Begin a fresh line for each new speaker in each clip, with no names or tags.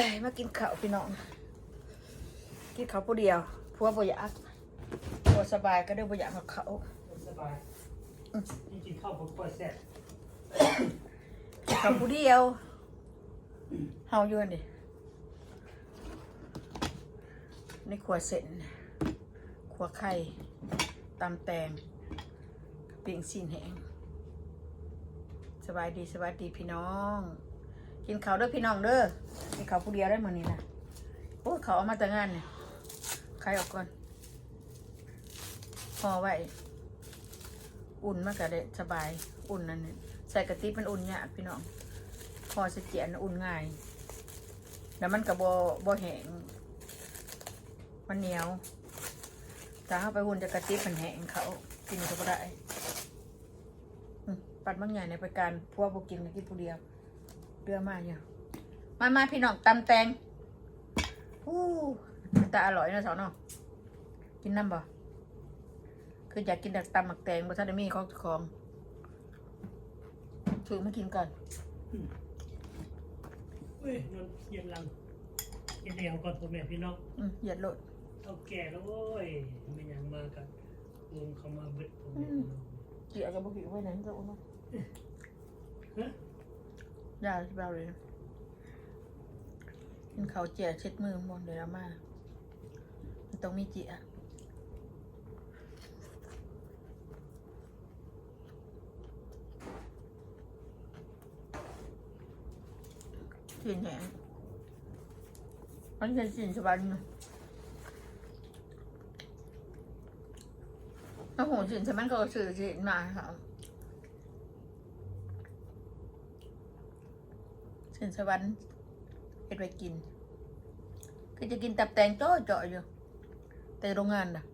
ยมากินข้าวพี่น้อง กินข้าวผู้เดียวพัวบ่อยากพัวสบายก็ได้บ่อยากกับเขาว
สบายนี่กินข้าวผมปวดแสบ
กินข้าวผู้เดียวเฮาอยู่นั่นดิในขวดเส้นขวดไข่ตำแตงปิ้งซีนแห้งสบายดีสบายดีพี่น้อง กินข้าวเด้อพี่น้องเด้อกินข้าวผู้เดียวได้มื้อนี้นะโอ้เขาเอามาแต่งานเนี่ยใครออกก่อนพอไว้อุ่นมากกะได้สบายอุ่นนั่นใส่กะทิมันอุ่นยากพี่น้อง พอสเจียนอุ่นง่ายแล้วมันกับบอบแห้งมันเหนียวถ้าเข้าไปอุ่นจะกะทิมันแห้งเขากินก็ได้ปัดบางอย่างในประการพวกบกินกินผู้เดียว เรือมาอยู่มามาพี่น้องตำแตงอู้แต่อร่อยนะสาวเนาะกินน้ำบ่คืออยากกินดักตำหมักแตงบะทันได้มีของเจ้าของถือมากินก่อน
เฮ้ยนอนเย็นหลังเย็นเดียวก่อนผมแม่พี่น้อง
อืมเหยียดโลด
เอาแก่แล้วโว้ยไม่ยังมากันวงเขามาเบิดผม
เจียกับบุกิไว้ไหนจะอุ้มมาอ ย่าเบาเลยกินเขาเจียเช็ดมือหมดเดี๋ยวเอามามันต้องมีเจียกินแหงมันจะกินสบายนะถ้าหูสินใช่ไหมก็ซื้อสินมาค่ะ สินสวรรค์เฮ็ดไปกิน คือจะกินตับแตงโจ้เจาะอยู่ แต่โรงงานน่ะ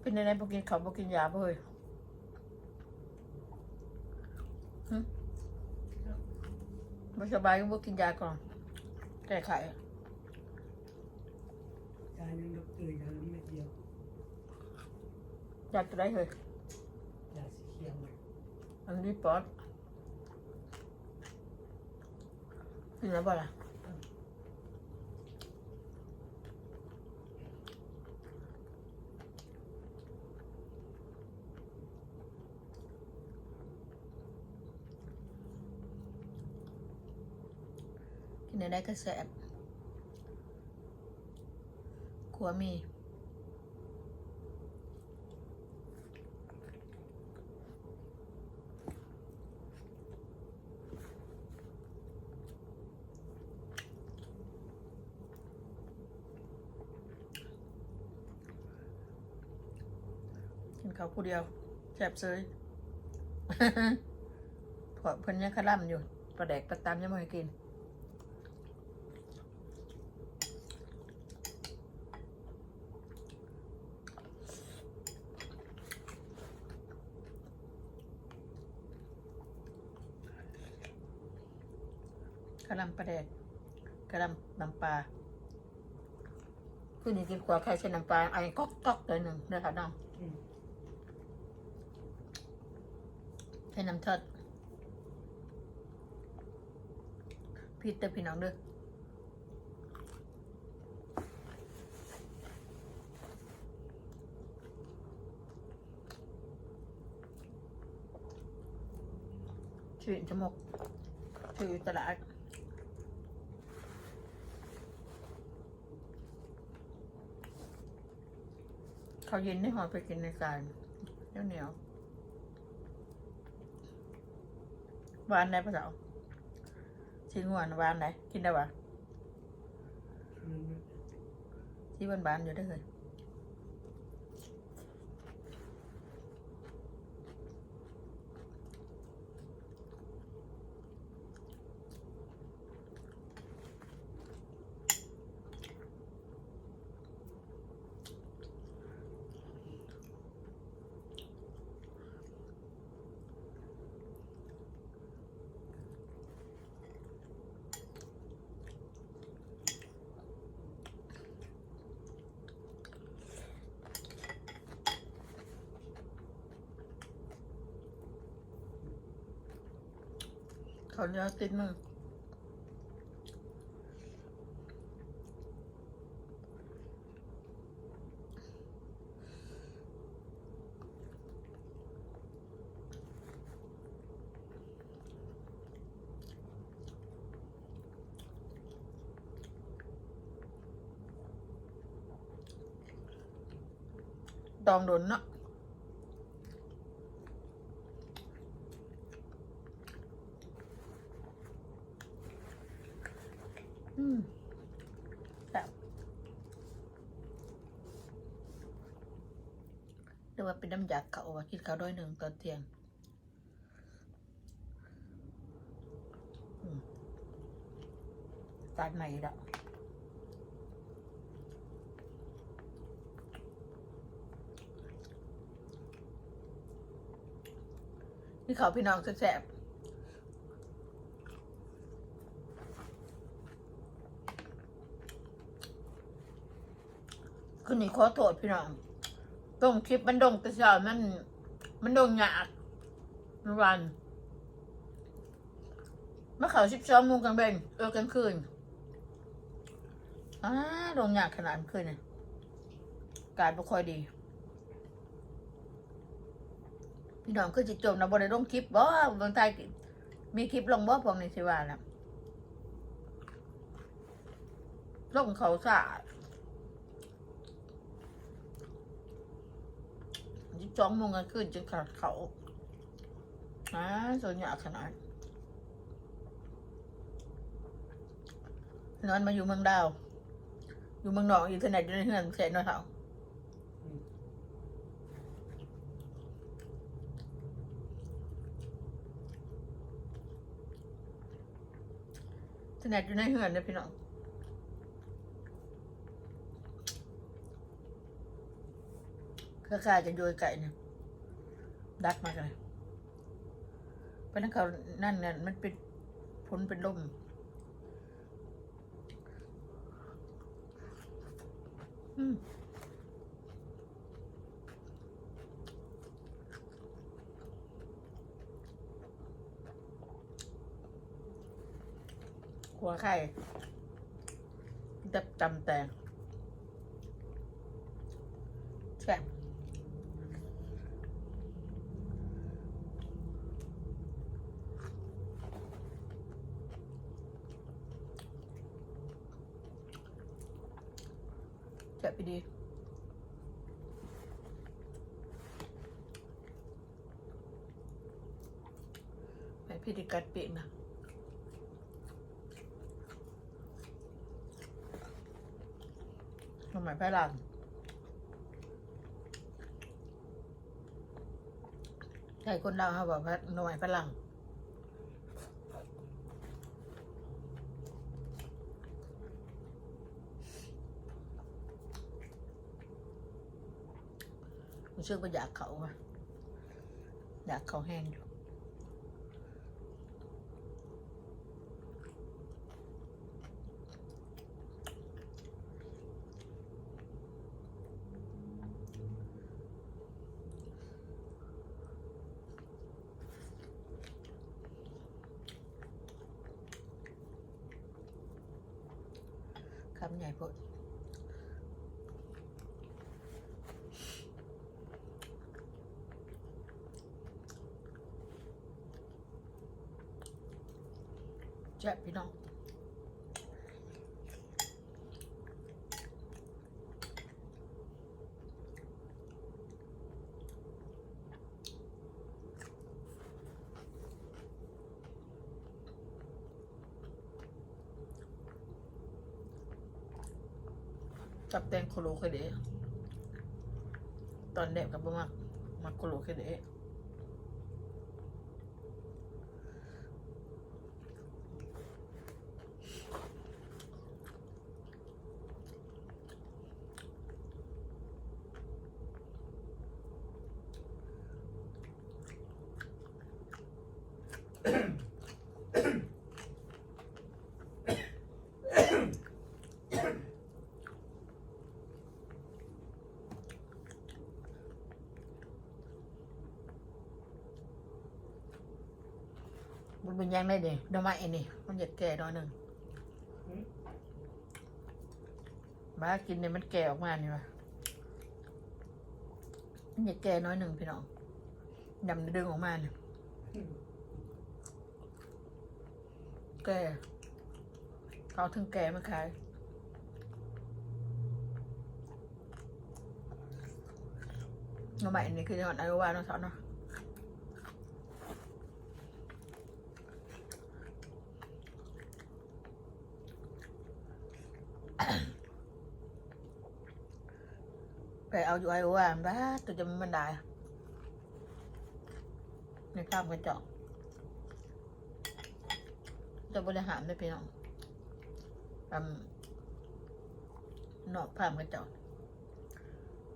เป็นยังไงบอกกินเขาวบอกกินยาบ่เฮ้ยไม่สบายก็บอกกินยาก่อนแก้ไข
ยายังดกเตยยาล้มเม็ดเดียวยา
ตัวได้เฮ้ย
ยาสีเขียว
อันนี้ปอดกินแล้วบ่ล่ะกินได้ก็แสบ ขัวมีกินเขาวผู้เดียวแสบเซยพอเพิ่นยังขล่ำอยู่ ประแดกประตามยังไม่ให้กิน กระหลำปลาแดกกระหลำน้ำปลาคือนี่กินขวาไข่ใส่น้ำปลาไอ้ก๊อกก๊อกเลยหนึ่งเด้อค่ะน้องใส่น้ำทอดพี่เตอพี่น้องเด้อชื่อจมกชื่อตลาด เขาวเย็นได้หอยไปกินในการเหนียวเหนียวๆหวานไหนปะเสาวชิ้นหวานหวานไหนกินได้ปะที่บานบานๆอยู่ได้เลย เขาเนื้อติดมือดองโดนเนาะ อืมแบบเรียกว่าเป็นน้ำยาเขาว่ากินข้าด้วยหนึ่งตอนเที่ยงตาดใหม่ละนี่เขาพี่น้องแสบคืนนี้ขอโทษพี่น้อง ตรงคลิปมันดงแต่เช้ามัน มันดงหยากเมื่อวันเมื่อเขาสิบสองโมงกลางเบนเออกลางคืนอ้าดงหยากขนาดคืนเนี่ยการบ่ค่อยดี พี่น้องคือจิตจมนะบ่ได้ลงคลิปบ่บางทายมีคลิปลงบ่พวกนี้สิว่านะลงเขาสา ยี่สองโมงกลางคืนจนขาดเขาอ่าส่วนใหญ่ขนาดนอนมาอยู่เมืองดาว อยู่เมืองนอกอินเทอร์เน็ตอยู่ในเฮือนเสียน้อยเท่าอินเทอร์เน็ตอยู่ในเฮือนนะพี่น้อง เครือข่ายจะโยยไก่เนี่ยดักมากเลยเพราะนั้นเขานั่นเนี่ยมันเป็นพ้นเป็นลมอืมหัวไข่ดับจำแต่แซ่บ แกะไปดี ไปพี่ดิกัดเปียนะทำไมไปหลังใช่คนเราเขาบอกว่าหน่วยฝรั่ง รู้สึกว่าอยากเขาอะอยากเขาแห้งอยู่คำใหญ่พด แจ๊บพี่น้องจับแตงโคโลเคเดตอนเด็กกับมักมักโคโลเคเดะเป็นยังได้ดิดอกไม้อันนี้มันอยากแก่หน่อยหนึ่งบ้ากินเนี่ยมันแก่ออกมาเนี่วะมันอยากแก่น้อยหนึ่งพี่น้องดำดึงออกมาเนี่ยแก่เขาถึงแก่มาขายดอกไม้อันนี้คือจังหวัดอายาวาเนาะสาวเนาะ ไป เอาอยู่ไอ้ว่าบ้าตัวจะมันได้ในข้ามกระจอกจะบริหารได้พี่น้องทำนอกข้ามกระจอก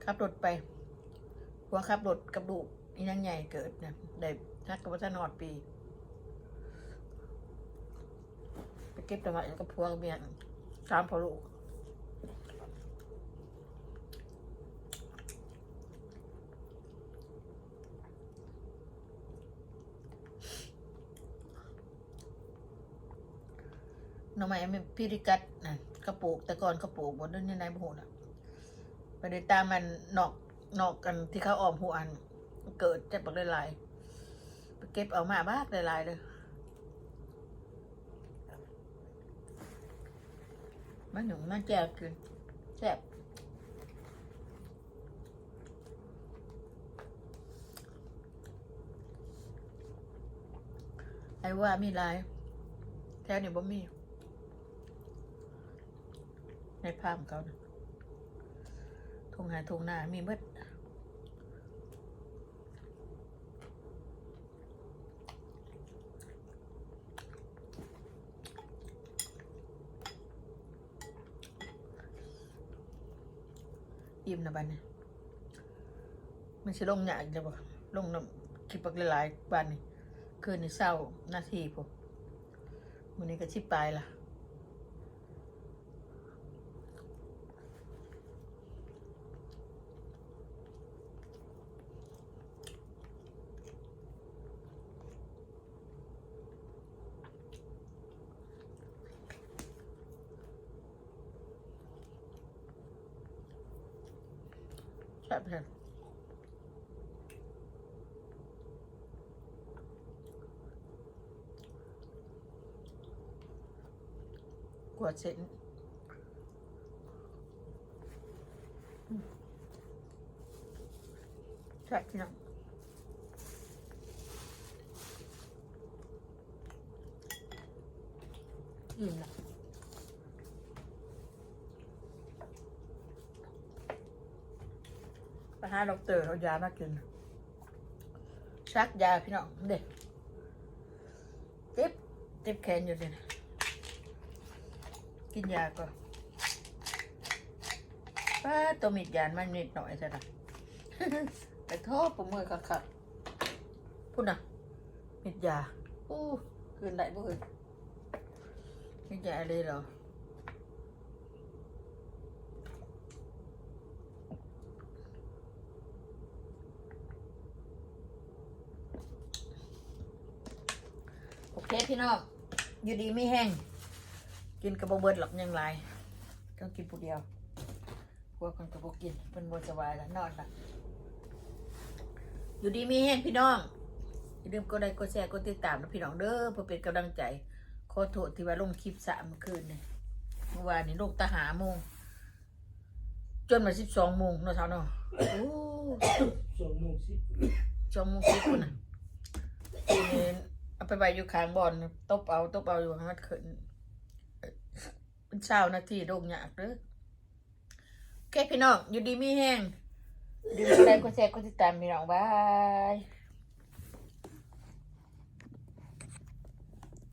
ขับรถไปหัวขับรถกับลูกอีนังใหญ่เกิดเนี่ยได้ทักกับวัฒนอดปีไปเก็บตัวมาแล้วก็พัวกับเมียสามพอลูก หน่อไม้มันพิริกัดนะกระปลูกแต่ก่อนกระปลูกบนนั้นในหูน่ะไปได้ตามมันนอกนอกกันที่เขาออมหัวอัน เกิดจะปักหลายไปเก็บเอามาบ้ากหลายเลยมันหนุ่มมันแจ่วกินแซ่บไอ้ว่ามีลายแถวนี้บ่มี ในภาพของเขานะทงหาทงหน้ามีเบิดอิ่มนะบันนี่มันจะลงหยาอีกแล้วบ่ลงน้ำคลิปหลายๆบันนี่คืนนี้เศร้านาทีผมวันนี้ก็ชิปปละ แซ่บเลยกวดเส้นแซ่บพี่น้องอิ่มละ ไป หาดอกเตอร์เอายามากิน ชักยาพี่น้องเด็กเจ็บเจ็บแขนอยู่เลยนะกินยาก่อนป้าตัวมิดยานมันนิดหน่อยใช่ไหมไปโทษผมมือขัดๆพูดนะมิดยาอู้คืนได้บ่เอ่ยมิดยาเลยเหรอ เคพี่น้องอยู่ดีไม่แห้ง กินกระบอกเบิดหรอกยังไรต้องกินผู้เดียวพวกคนกระบอกกินเป็นบนสบายแล้วนอนละอยู่ดีไม่แห้งพี่น้องอย่าลืมกดไลค์กดแชร์กดติดตามนะพี่น้องเด้อเพื่อเป็นกำลังใจขอโทษที่ว่าลงคลิปสามเมื่อคืนเนี่ยเมื่อวานนี้ลงตาหาโมง จนมาสิบสองโมงเนาะเช้าเนาะโอ้
สองโมงสิบ
จองโมุกซิคุณน่ะทีนี้ เอาไปไว้อยู่ข้างบอลตบเอาตบเอาอยู่ข้างนัดขึ้นเป็นเช้านาทีโด่งยากเด้อโอเคพี่น้องอยู่ดีมีแห้งดีอะไรก็แชร์กดติดตามพี่น้องบาย